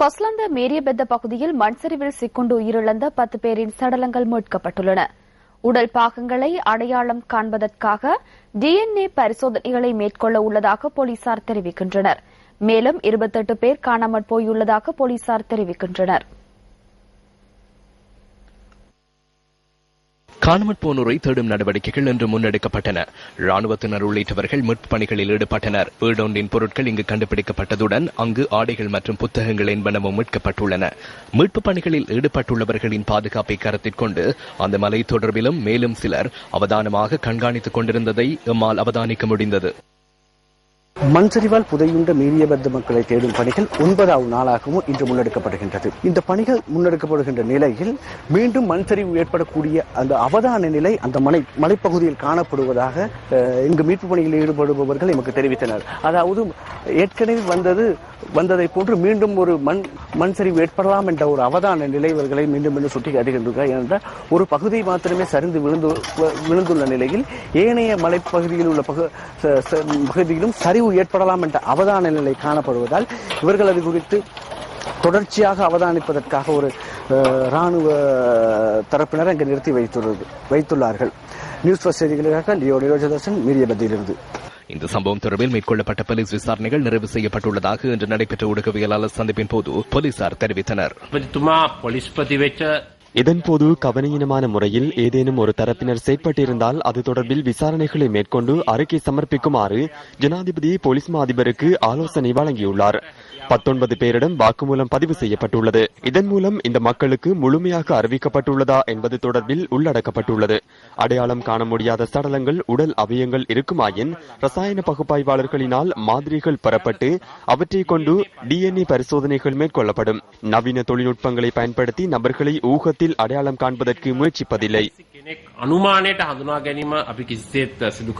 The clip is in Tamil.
கொஸ்லந்த மேரியபெத்த பகுதியில் மண்சரிவில் சிக்குண்டு உயிரிழந்த பத்து பேரின் சடலங்கள் மீட்கப்பட்டுள்ளன. உடல் பாகங்களை அடையாளம் காண்பதற்காக டிஎன்ஏ பரிசோதனைகளை மேற்கொள்ள உள்ளதாக போலீசார் தெரிவிக்கின்றனர். மேலும் இருபத்தெட்டு பேர் காணாமற் போயுள்ளதாக போலீசார் தெரிவிக்கின்றனர். காணாமற் போனோரை தேடும் நடவடிக்கைகள் இன்று முன்னெடுக்கப்பட்டன. ராணுவத்தினர் உள்ளிட்டவர்கள் மீட்பு பணிகளில் ஈடுபட்டனர். வீடொன்றின் பொருட்கள் இங்கு கண்டுபிடிக்கப்பட்டதுடன் அங்கு ஆடைகள் மற்றும் புத்தகங்கள் என்பனவும் மீட்கப்பட்டுள்ளன. மீட்பு பணிகளில் ஈடுபட்டுள்ளவர்களின் பாதுகாப்பை கருத்தில் கொண்டு அந்த மலை தொடர்பிலும் மேலும் சிலர் அவதானமாக கண்காணித்துக் கொண்டிருந்ததை எம்மால் அவதானிக்க முடிந்தது. மண்சரிவால் புதையுண்ட மீறியபத்த மக்களை தேடும் பணிகள் ஒன்பதாவது நாளாகவும் இன்று முன்னெடுக்கப்படுகின்றது. இந்த பணிகள் முன்னெடுக்கப்படுகின்ற நிலையில் மீண்டும் மண்சரிவு ஏற்படக்கூடிய அந்த அவதான நிலை அந்த மலை மலைப்பகுதியில் காணப்படுவதாக இங்கு மீட்பு பணியில் ஈடுபடுபவர்கள் எமக்கு தெரிவித்தனர். அதாவது ஏற்கனவே வந்தது வந்ததை போன்று மீண்டும் ஒரு மண் மண் சரிவு ஏற்படலாம் என்ற ஒரு அவதான நிலை இவர்களை மீண்டும் மீண்டும் சுட்டி காட்டுகின்றார் ஏனென்றால் ஒரு பகுதி மாத்திரமே சரிந்து விழுந்து விழுந்துள்ள நிலையில் ஏனைய மலைப்பகுதியில் உள்ள பகு- ச- பகுதியிலும் சரிவு ஏற்படலாம் என்ற அவதான நிலை காணப்படுவதால் இவர்கள் அது குறித்து தொடர்ச்சியாக அவதானிப்பதற்காக ஒரு ராணுவ தரப்பினர் அங்கு நிறுத்தி வைத்துள்ளது வைத்துள்ளார்கள். நியூஸ் ஃபர்ஸ்ட் செய்திகளுக்காக லியோ நிரோஜதாசன் மீரியபதியிலிருந்து இந்த சம்பவம் தொடர்பில் மேற்கொள்ளப்பட்ட போலீஸ் விசாரணைகள் நிறைவு செய்யப்பட்டுள்ளதாக இன்று நடைபெற்ற ஊடகவியலாளர் சந்திப்பின் போது போலீசார் தெரிவித்தனர். இதன்போது கவனீனமான முறையில் ஏதேனும் ஒரு தரப்பினர் செயற்பட்டிருந்தால் அது தொடர்பில் விசாரணைகளை மேற்கொண்டு அறிக்கை சமர்ப்பிக்குமாறு ஜனாதிபதி போலீஸ் மா அதிபருக்கு ஆலோசனை வழங்கியுள்ளார். பத்தொன்பது பேரிடம் வாக்குமூலம் பதிவு செய்யப்பட்டுள்ளது. இதன் மூலம் இந்த மக்களுக்கு முழுமையாக அறிவிக்கப்பட்டுள்ளதா என்பது தொடர்பில் உள்ளடக்கப்பட்டுள்ளது. அடையாளம் காண முடியாத சடலங்கள் உடல் அவயங்கள் இருக்குமாயின் ரசாயன பகுப்பாய்வாளர்களினால் மாதிரிகள் பெறப்பட்டு அவற்றை கொண்டு டிஎன்ஏ பரிசோதனைகள் மேற்கொள்ளப்படும். நவீன தொழில்நுட்பங்களை பயன்படுத்தி நபர்களை ஊகத்தில் அடையாளம் காண்பதற்கு முயற்சிப்பதில்லை. அனுமானேட்ட ஹந்துனா அப்படி கிசிசேத் சிது